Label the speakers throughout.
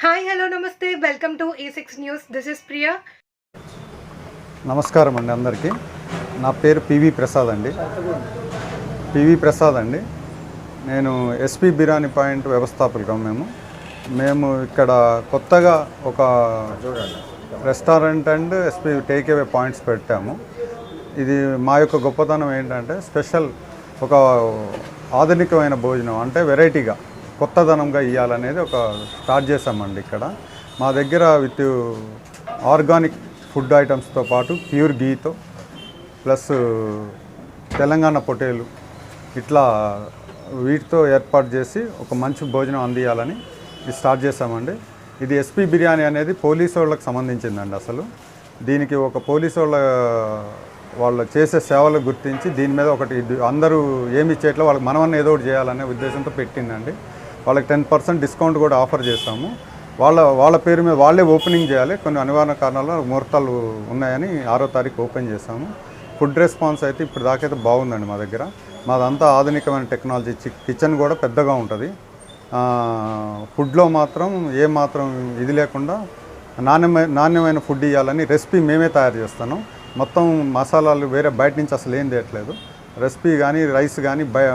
Speaker 1: Hi hello నమస్తే. Welcome to A six news this is Priya
Speaker 2: నమస్కారం అండి అందరికీ. నా పేరు పివి ప్రసాద్ అండి. పివి ప్రసాద్ అండి. నేను ఎస్పీ బిర్యానీ పాయింట్ వ్యవస్థాపకులం మేము. మేము ఇక్కడ కొత్తగా ఒక restaurant and SP take away points పెట్టాము. ఇది మా యొక్క గొప్పతనం ఏంటంటే స్పెషల్ ఒక ఆధునికమైన భోజనం అంటే వెరైటీగా. కొత్తదనంగా ఇవ్వాలనేది ఒక స్టార్ట్ చేసామండి ఇక్కడ. మా దగ్గర విత్ ఆర్గానిక్ ఫుడ్ ఐటమ్స్తో పాటు ప్యూర్ గీతో ప్లస్ తెలంగాణ పొటేలు ఇట్లా వీటితో ఏర్పాటు చేసి ఒక మంచి భోజనం అందియాలని ఇది స్టార్ట్ చేసామండి ఇది ఎస్పీ బిర్యానీ అనేది పోలీసు వాళ్ళకి సంబంధించిందండి అసలు. దీనికి ఒక పోలీసు వాళ్ళ వాళ్ళు చేసే సేవలు గుర్తించి దీని మీద ఒకటి అందరూ ఏమి ఇచ్చేట్లో వాళ్ళకి మనమన్న ఏదో ఒకటి చేయాలనే ఉద్దేశంతో పెట్టిందండి. వాళ్ళకి టెన్ పర్సెంట్ డిస్కౌంట్ కూడా ఆఫర్ చేస్తాము వాళ్ళ వాళ్ళ పేరు మీద వాళ్ళే ఓపెనింగ్ చేయాలి. కొన్ని అనివార్య కారణాల ముహూర్తాలు ఉన్నాయని ఆరో తారీఖు ఓపెన్ చేశాము. ఫుడ్ రెస్పాన్స్ అయితే ఇప్పుడు దాకైతే బాగుందండి మా దగ్గర. మాదంతా ఆధునికమైన టెక్నాలజీ. చి- కిచెన్ కూడా పెద్దగా ఉంటుంది. ఫుడ్లో మాత్రం ఏ మాత్రం ఇది లేకుండా నాణ్యమైన నాణ్యమైన ఫుడ్ ఇవ్వాలని రెసిపీ మేమే తయారు చేస్తాను మొత్తం మసాలాలు వేరే బయట నుంచి అసలు ఏం చేయట్లేదు రెసిపీ కానీ రైస్ కానీ బయ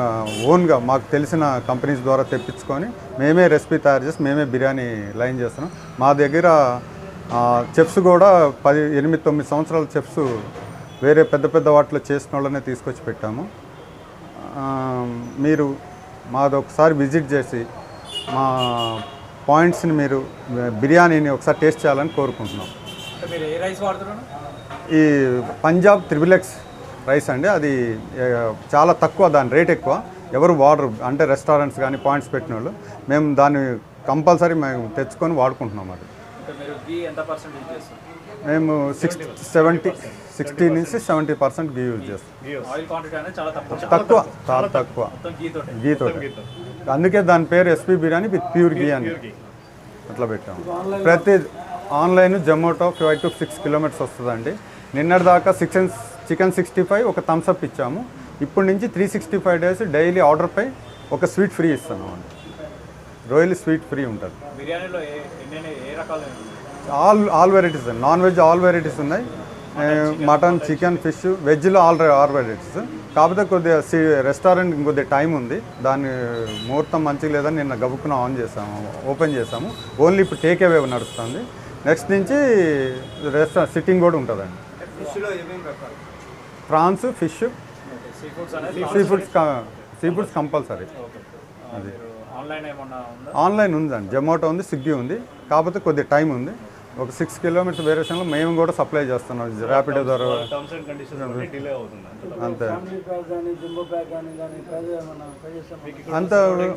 Speaker 2: ఓన్గా మాకు తెలిసిన కంపెనీస్ ద్వారా తెప్పించుకొని మేమే రెసిపీ తయారు చేసి మేమే బిర్యానీ లైన్ చేస్తున్నాం. మా దగ్గర చెఫ్స్ కూడా పది ఎనిమిది తొమ్మిది సంవత్సరాల చెఫ్స్ వేరే పెద్ద పెద్ద వాటిలో చేసిన వాళ్ళనే తీసుకొచ్చి పెట్టాము. మీరు మాది ఒకసారి విజిట్ చేసి మా పాయింట్స్ని మీరు బిర్యానీని ఒకసారి టేస్ట్ చేయాలని కోరుకుంటున్నాం. ఈ పంజాబ్ త్రిబులెక్స్ రైస్ అండి. అది చాలా తక్కువ దాని రేట్ ఎక్కువ. ఎవరు వాడరు. అంటే రెస్టారెంట్స్ కానీ పాయింట్స్ పెట్టిన వాళ్ళు మేము దాన్ని కంపల్సరీ మేము తెచ్చుకొని వాడుకుంటున్నాం అది.
Speaker 3: అంటే మీరు గీ ఎంత పర్సెంట్ యూజ్ చేస్తారు?
Speaker 2: మేము సిక్స్టీ సెవెంటీ సిక్స్టీ నుంచి సెవెంటీ పర్సెంట్ గీ యూజ్ చేస్తాం.
Speaker 3: ఆయిల్ క్వాంటిటీ అనేది చాలా తక్కువ.
Speaker 2: చాలా తక్కువ.
Speaker 3: మొత్తం గీ తోటి.
Speaker 2: గీతో అందుకే దాని పేరు SP biryani with pure ghee అని. అట్లా పెట్టాము ప్రతి online Zomato five to six kilometres వస్తుందండి. నిన్నటి దాకా చికెన్ చికెన్ సిక్స్టీ ఫైవ్ ఒక థమ్స్అప్ ఇచ్చాము. ఇప్పటి నుంచి three sixty five days daily ఆర్డర్పై ఒక స్వీట్ ఫ్రీ ఇస్తున్నాం అండి. రోయల్ స్వీట్ ఫ్రీ ఉంటుంది.
Speaker 3: బిర్యానీలో ఏ ఎన్ని ఏ రకాలు
Speaker 2: all all varieties non veg all varieties ఉన్నాయి. మటన్ చికెన్ ఫిష్ వెజ్లో ఆల్ ఆల్ వెరైటీస్ కాకపోతే కొద్దిగా సి రెస్టారెంట్ ఇంకొద్దిగా టైం ఉంది. దాన్ని ముహూర్తం మంచిగా లేదని నిన్న గబుక్కున ఆన్ చేసాము ఓపెన్ చేసాము. ఓన్లీ ఇప్పుడు టేక్ అవే నడుస్తుంది. నెక్స్ట్ నుంచి రెస్టారెంట్ సిట్టింగ్ కూడా ఉంటుందండి. Prawns fish.
Speaker 3: Sea foods
Speaker 2: sea foods compulsory అది.
Speaker 3: ఆన్లైన్ ఏమన్నా ఉందా?
Speaker 2: ఆన్లైన్ ఉందండి. జొమాటో ఉంది స్విగ్గీ ఉంది. కాకపోతే కొద్దిగా టైం ఉంది. ఒక సిక్స్ కిలోమీటర్స్ వేరియేషన్లో మేము కూడా సప్లై చేస్తున్నాం. ర్యాపిడో ద్వారా
Speaker 4: టర్మ్స్ అండ్ కండిషన్స్ డిలే అవుతుంది.
Speaker 2: అంతే అంత.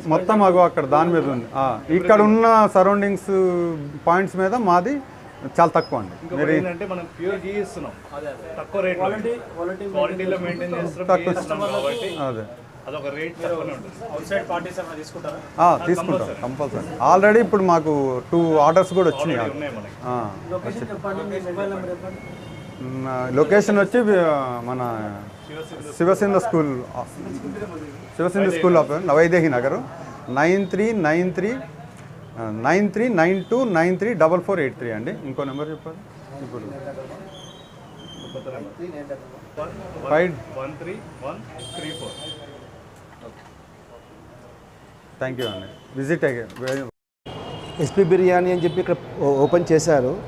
Speaker 2: మొత్తం అగో అక్కడ దాని మీద ఉంది. ఆ, ఇక్కడ ఉన్న సరౌండింగ్స్ పాయింట్స్ మీద మాది చాలా తక్కువ అండి.
Speaker 4: ఇంకొకటి ఏంటంటే మనం ప్యూర్ గీ ఇస్తున్నాం. తక్కువ రేట్
Speaker 5: క్వాలిటీ
Speaker 4: క్వాలిటీలో మెయింటైన్ చేస్తున్నాం. గీ ఇస్తున్నాం కాబట్టి
Speaker 2: అదే.
Speaker 4: అదొక రేట్ తక్కువనే ఉంటుంది.
Speaker 3: అవుట్ సైడ్ పార్టీస్ ఏమైనా తీసుకుంటారా?
Speaker 2: ఆ, తీసుకుంటాం కంపల్సరీ ఆల్రెడీ ఇప్పుడు మాకు టూ ఆర్డర్స్ కూడా వచ్చినాయి.
Speaker 5: లొకేషన్
Speaker 2: వచ్చి మన శివసింద school. శివసింద school of Vaidehi Nagar nine three nine three nine three nine two nine three double four eight three అండి. ఇంకో నెంబర్ చెప్పాలి ఇప్పుడు. Five.
Speaker 4: One three one three four
Speaker 2: thank you అండి విజిట్ అయ్యి
Speaker 6: ఎస్పీ బిర్యానీ అని చెప్పి ఇక్కడ ఓపెన్ చేశారు.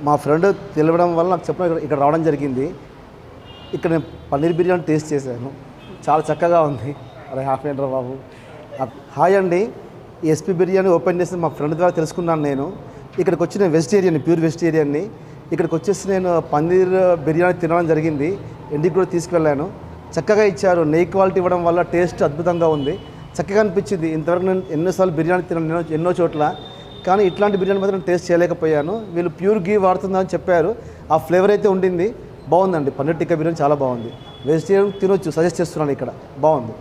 Speaker 6: మా ఫ్రెండ్ తెలవడం వల్ల నాకు చెప్పడం ఇక్కడ- ఇక్కడ రావడం జరిగింది. ఇక్కడ నేను పన్నీర్ బిర్యానీ టేస్ట్ చేశాను. చాలా చక్కగా ఉంది. అరే హాఫ్ అండ్ బాబు. హాయ్ అండి. ఎస్పీ బిర్యానీ ఓపెన్ చేసి మా ఫ్రెండ్ ద్వారా తెలుసుకున్నాను నేను. ఇక్కడికి వచ్చి నేను వెజిటేరియన్ ప్యూర్ వెజిటేరియన్ని. ఇక్కడికి వచ్చేసి నేను పన్నీర్ బిర్యానీ తినడం జరిగింది. ఇంటికి కూడా తీసుకువెళ్ళాను. చక్కగా ఇచ్చారు. నెయ్యి క్వాలిటీ ఇవ్వడం వల్ల టేస్ట్ అద్భుతంగా ఉంది. చక్కగా అనిపించింది. ఇంతవరకు నేను ఎన్నోసార్లు బిర్యానీ తిన్నాను ఎన్నో ఎన్నో చోట్ల. కానీ ఇట్లాంటి బిర్యానీ మాత్రం టేస్ట్ చేయలేకపోయాను. వీళ్ళు ప్యూర్ గీ వాడుతుందని చెప్పారు. ఆ ఫ్లేవర్ అయితే ఉండింది. బాగుందండి. పన్నీర్ టిక్కా బిర్యానీ చాలా బాగుంది. వెజిటేరియన్ తినొచ్చు. సజెస్ట్ చేస్తున్నాను ఇక్కడ. బాగుంది.